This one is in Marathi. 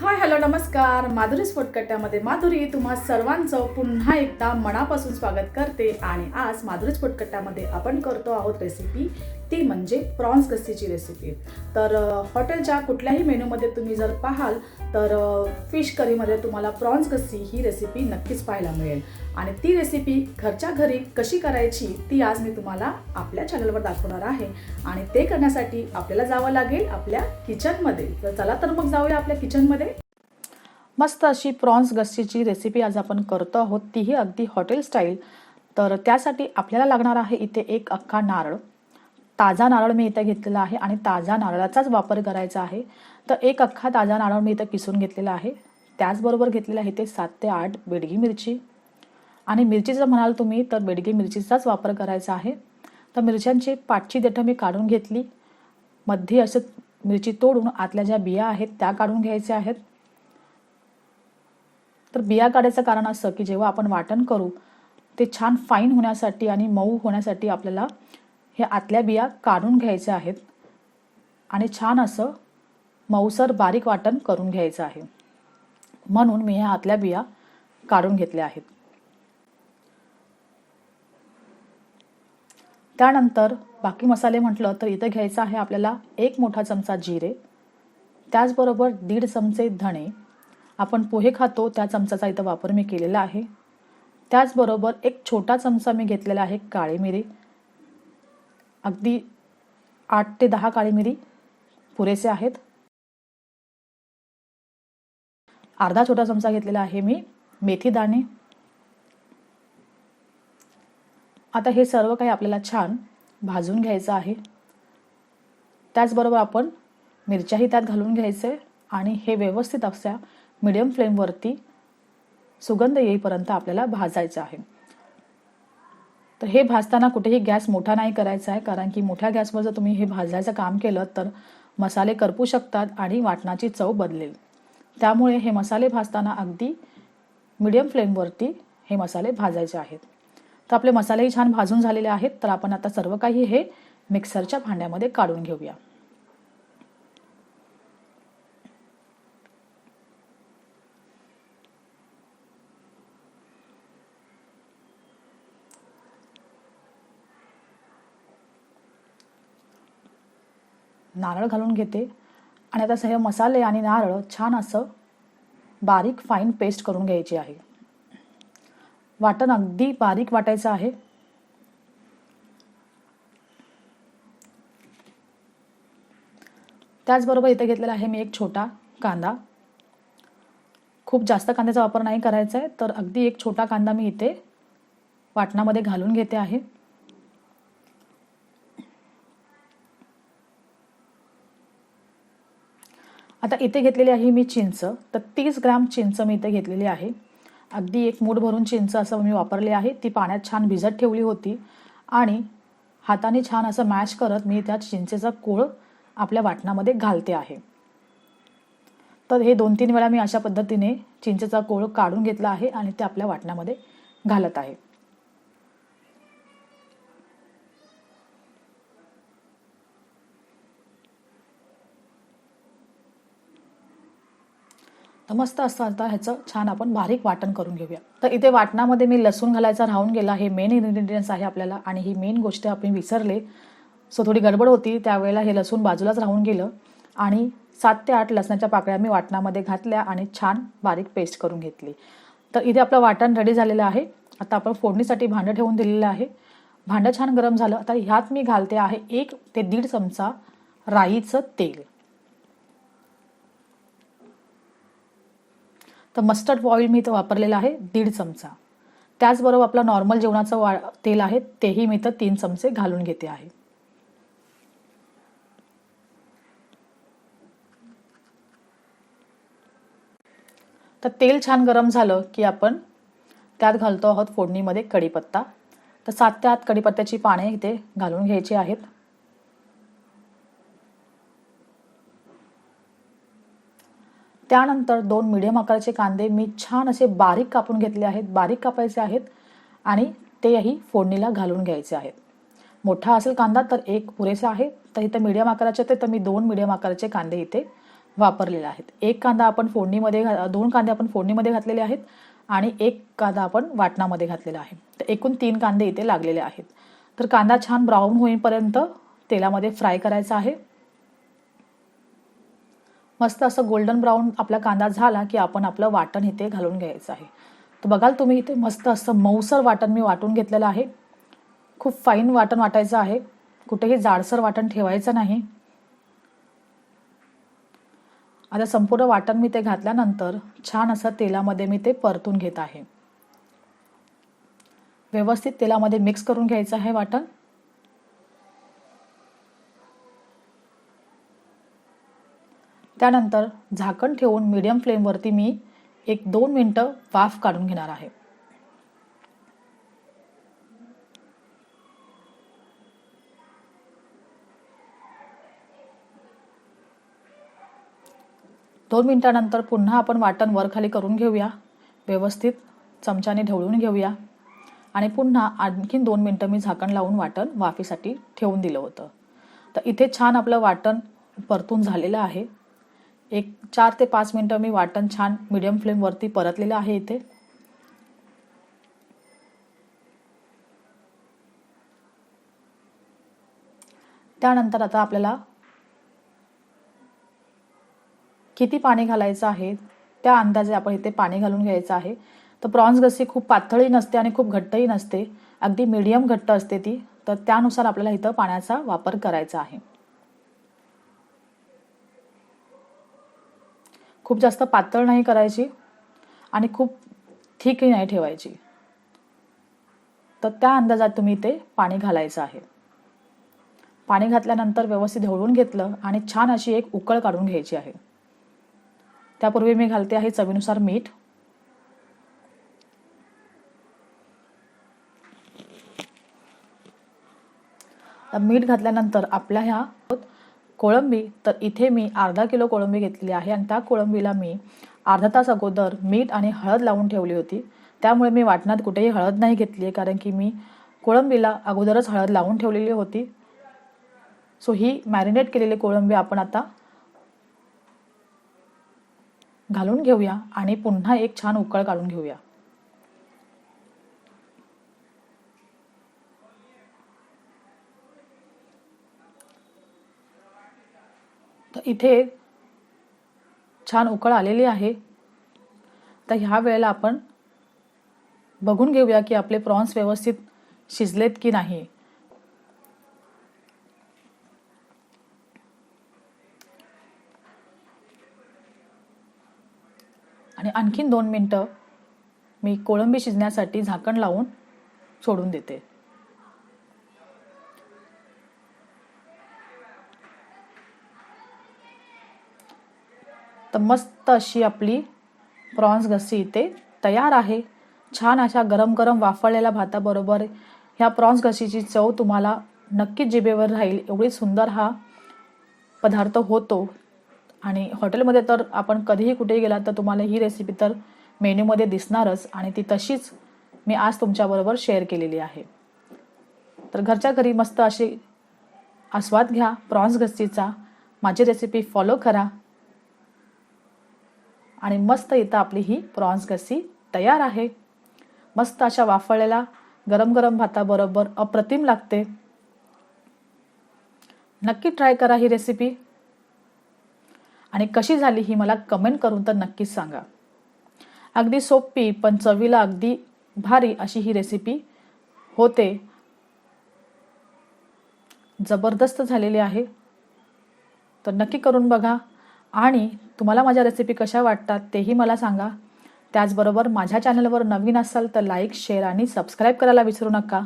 हाय हॅलो नमस्कार. माधुरी स्फोटकट्ट्यामध्ये माधुरी तुम्हा सर्वांचं पुन्हा एकदा मनापासून स्वागत करते. आणि आज माधुरी स्फोटकट्ट्यामध्ये आपण करतो आहोत रेसिपी ती म्हणजे प्रॉन्स गस्सीची रेसिपी तर हॉटेलच्या कुठल्याही मेनूमध्ये तुम्ही जर पाहाल तर फिश करीमध्ये तुम्हाला प्रॉन्स गस्सी ही रेसिपी नक्कीच पाहायला मिळेल. आणि ती रेसिपी घरच्या घरी कशी करायची ती आज मी तुम्हाला आपल्या चॅनलवर दाखवणार आहे. आणि ते करण्यासाठी आपल्याला जावं लागेल आपल्या किचनमध्ये तर चला तर मग जाऊया आपल्या किचनमध्ये मस्त अशी प्रॉन्स गस्सीची रेसिपी आज आपण करतो आहोत. तीही अगदी हॉटेल स्टाईल तर त्यासाठी आपल्याला लागणार आहे इथे एक अख्खा नारळ. ताजा नारळ मी इथं घेतलेला आहे आणि ताजा नारळाचाच वापर करायचा आहे. तर एक अख्खा ताजा नारळ मी इथं किसून घेतलेला आहे. त्याचबरोबर घेतलेलं आहे ते सात ते आठ बेडगी मिरची. आणि मिरची जर म्हणाल तुम्ही तर बेडगी मिरचीचाच वापर करायचा आहे. तर मिरच्यांची पाठची देठं मी काढून घेतली. मध्ये असं मिरची तोडून आतल्या ज्या बिया आहेत त्या काढून घ्यायच्या आहेत. तर बिया काढायचं कारण असं की जेव्हा आपण वाटण करू ते छान फाईन होण्यासाठी आणि मऊ होण्यासाठी आपल्याला हे आतल्या बिया काढून घ्यायच्या आहेत आणि छान असं मऊसर बारीक वाटण करून घ्यायचं आहे. म्हणून मी ह्या आतल्या बिया काढून घेतल्या आहेत. त्यानंतर बाकी मसाले म्हटलं तर इथं घ्यायचं आहे आपल्याला एक मोठा चमचा जिरे त्याचबरोबर दीड चमचे धणे. आपण पोहे खातो त्या चमचाचा इथं वापर मी केलेला आहे. त्याचबरोबर एक छोटा चमचा मी घेतलेला आहे काळी मिरी. अगदी आठ ते दहा काळी मिरी पुरेसे आहेत. अर्धा छोटा चमचा घेतलेला आहे मी मेथी दाणे. आता हे सर्व काही आपल्याला छान भाजून घ्यायचं आहे. त्याचबरोबर आपण मिरच्याही त्यात घालून घ्यायचे आणि हे व्यवस्थित असल्या मिडियम फ्लेमवरती सुगंध येईपर्यंत आपल्याला भाजायचं आहे. तर हे भाजताना कुठेही गॅस मोठा नाही करायचा आहे कारण की मोठ्या गॅसवर जर तुम्ही हे भाजायचं काम केलं तर मसाले करपू शकतात आणि वाटणाची चव बदलेल. त्यामुळे हे मसाले भाजताना अगदी मिडियम फ्लेमवरती हे मसाले भाजायचे आहेत. तर आपले मसालेही छान भाजून झालेले आहेत तर आपण आता सर्व काही हे मिक्सरच्या भांड्यामध्ये काढून घेऊया. नारळ घालून घेते. आणि आता हे मसाले आणि नारळ छान असं बारीक फाईन पेस्ट करून घ्यायची आहे. वाटण अगदी बारीक वाटायचं आहे. त्याचबरोबर इथे घेतलेला आहे मी एक छोटा कांदा. खूप जास्त कांद्याचा वापर नाही करायचा आहे तर अगदी एक छोटा कांदा मी इथे वाटणामध्ये घालून घेते आहे. आता इथे घेतलेली आहे मी चिंच. तर तीस ग्राम चिंच मी इथे घेतलेली आहे. अगदी एक मूठ भरून चिंच असं मी वापरली आहे. ती पाण्यात छान भिजत ठेवली होती. आणि हाताने छान असं मॅश करत मी त्या चिंचेचा कोळ आपल्या वाटणामध्ये घालते आहे. तर हे दोन तीन वेळा मी अशा पद्धतीने चिंचेचा कोळ काढून घेतला आहे आणि ते आपल्या वाटणामध्ये घालत आहे. तर मस्त असं आता ह्याचं छान आपण बारीक वाटण करून घेऊया. तर इथे वाटणामध्ये मी लसूण घालायचा राहून गेला हे मेन इन्ग्रेडियंट्स आहे आपल्याला आणि ही मेन गोष्ट आपण विसरले. सो थोडी गडबड होती त्यावेळेला हे लसूण बाजूलाच राहून गेलं आणि सात ते आठ लसणाच्या पाकळ्या मी वाटणामध्ये घातल्या आणि छान बारीक पेस्ट करून घेतली. तर इथे आपलं वाटण रेडी झालेलं आहे. आता आपण फोडणीसाठी भांडं ठेवून दिलेलं आहे. भांडं छान गरम झालं. आता ह्यात मी घालते आहे एक ते दीड चमचा राईचं तेल. तर मस्टर्ड ऑइल मी इथं वापरलेलं आहे दीड चमचा. त्याचबरोबर आपलं नॉर्मल जेवणाचं वा तेल आहे तेही मी इथं तीन चमचे घालून घेते आहे. तर तेल छान गरम झालं की आपण त्यात घालतो आहोत फोडणीमध्ये कढीपत्ता. तर सात ते आठ कढीपत्त्याची पाने इथे घालून घ्यायची आहेत. त्यानंतर दोन मिडियम आकाराचे कांदे मी छान असे बारीक कापून घेतले आहेत बारीक कापायचे आहेत आणि तेही फोडणीला घालून घ्यायचे आहेत. मोठा असेल कांदा तर एक पुरेसा आहे. तर इथं मीडियम आकाराचे तर मी दोन मीडियम आकाराचे कांदे इथे वापरलेले आहेत. एक कांदा आपण फोडणीमध्ये घा दोन कांदे आपण फोडणीमध्ये घातलेले आहेत आणि एक कांदा आपण वाटणामध्ये घातलेला आहे. तर एकूण तीन कांदे इथे लागलेले आहेत. तर कांदा छान ब्राऊन होईपर्यंत तेलामध्ये फ्राय करायचा आहे. मस्त असं गोल्डन ब्राऊन आपला कांदा झाला की आपण आपलं वाटण इथे घालून घ्यायचं आहे. तर बघाल तुम्ही इथे मस्त असं मऊसर वाटण मी वाटून घेतलेलं आहे. खूप फाईन वाटण वाटायचं आहे. कुठेही जाडसर वाटण ठेवायचं नाही. आता संपूर्ण वाटण मी ते घातल्यानंतर छान असं तेलामध्ये मी ते परतून घेत आहे. व्यवस्थित तेलामध्ये मिक्स करून घ्यायचं आहे वाटण. त्यानंतर झाकण ठेवून मीडियम फ्लेमवरती मी एक दोन मिनटं वाफ काढून घेणार आहे. दोन मिनटानंतर पुन्हा आपण वाटण वरखाली करून घेऊया. व्यवस्थित चमच्याने ढवळून घेऊया. आणि पुन्हा आणखीन दोन मिनटं मी झाकण लावून वाटण वाफीसाठी ठेवून दिलं होतं. तर इथे छान आपलं वाटण परतून झालेलं आहे. एक चार ते पाच मिनटं मी वाटण छान मिडियम फ्लेमवरती परतलेलं आहे इथे. त्यानंतर आता आपल्याला किती पाणी घालायचं आहे त्या अंदाजे आपण इथे पाणी घालून घ्यायचं आहे. तर प्रॉन्स गस्सी खूप पातळी नसते आणि खूप घट्टही नसते. अगदी मीडियम घट्ट असते ती. तर त्यानुसार आपल्याला इथं पाण्याचा वापर करायचा आहे. खूप जास्त पातळ नाही करायची आणि खूप थिकही नाही ठेवायची. तर त्या अंदाजात तुम्ही ते पाणी घालायचं आहे. पाणी घातल्यानंतर व्यवस्थित ढवळून घेतलं आणि छान अशी एक उकळ काढून घ्यायची आहे. त्यापूर्वी मी घालते आहे चवीनुसार मीठ. मीठ घातल्यानंतर आपल्या ह्या कोळंबी तर इथे मी अर्धा किलो कोळंबी घेतलेली आहे आणि त्या कोळंबीला मी अर्धा तास अगोदर मीठ आणि हळद लावून ठेवली होती. त्यामुळे मी वाटणात कुठेही हळद नाही घेतली आहे कारण की मी कोळंबीला अगोदरच हळद लावून ठेवलेली होती. सो ही मॅरिनेट केलेली कोळंबी आपण आता घालून घेऊया आणि पुन्हा एक छान उकळ काढून घेऊया. इथे छान उकळ आलेली आहे. तर ह्या वेळेला आपण बघून घेऊया की आपले प्रॉन्स व्यवस्थित शिजलेत की नाही. आणि आणखीन दोन मिनटं मी कोळंबी शिजण्यासाठी झाकण लावून सोडून देते. तर मस्त अशी आपली प्रॉन्स घसी इथे तयार आहे. छान अशा गरम गरम वाफळलेल्या भाताबरोबर ह्या प्रॉन्स घसीची चव तुम्हाला नक्कीच जिभेवर राहील. एवढी सुंदर हा पदार्थ होतो. आणि हॉटेलमध्ये तर आपण कधीही कुठेही गेलात तर तुम्हाला ही रेसिपी तर मेन्यूमध्ये दिसणारच. आणि ती तशीच मी आज तुमच्याबरोबर शेअर केलेली आहे. तर घरच्या घरी मस्त अशी आस्वाद घ्या. प्रॉन्स घस्तीचा माझी रेसिपी फॉलो करा. आणि मस्त इथं आपली ही प्रॉन्स गस्सी तयार आहे. मस्त अशा वाफळलेला गरम गरम भाताबरोबर अप्रतिम लागते. नक्की ट्राय करा ही रेसिपी. आणि कशी झाली ही मला कमेंट करून तर नक्कीच सांगा. अगदी सोपी पण चवीला अगदी भारी अशी ही रेसिपी होते. जबरदस्त झालेली आहे. तर नक्की करून बघा. आणि तुम्हाला माझ्या रेसिपी कशा वाटतात तेही मला सांगा. त्याचबरोबर माझ्या चॅनलवर नवीन असाल तर लाईक शेअर आणि सबस्क्राईब करायला विसरू नका.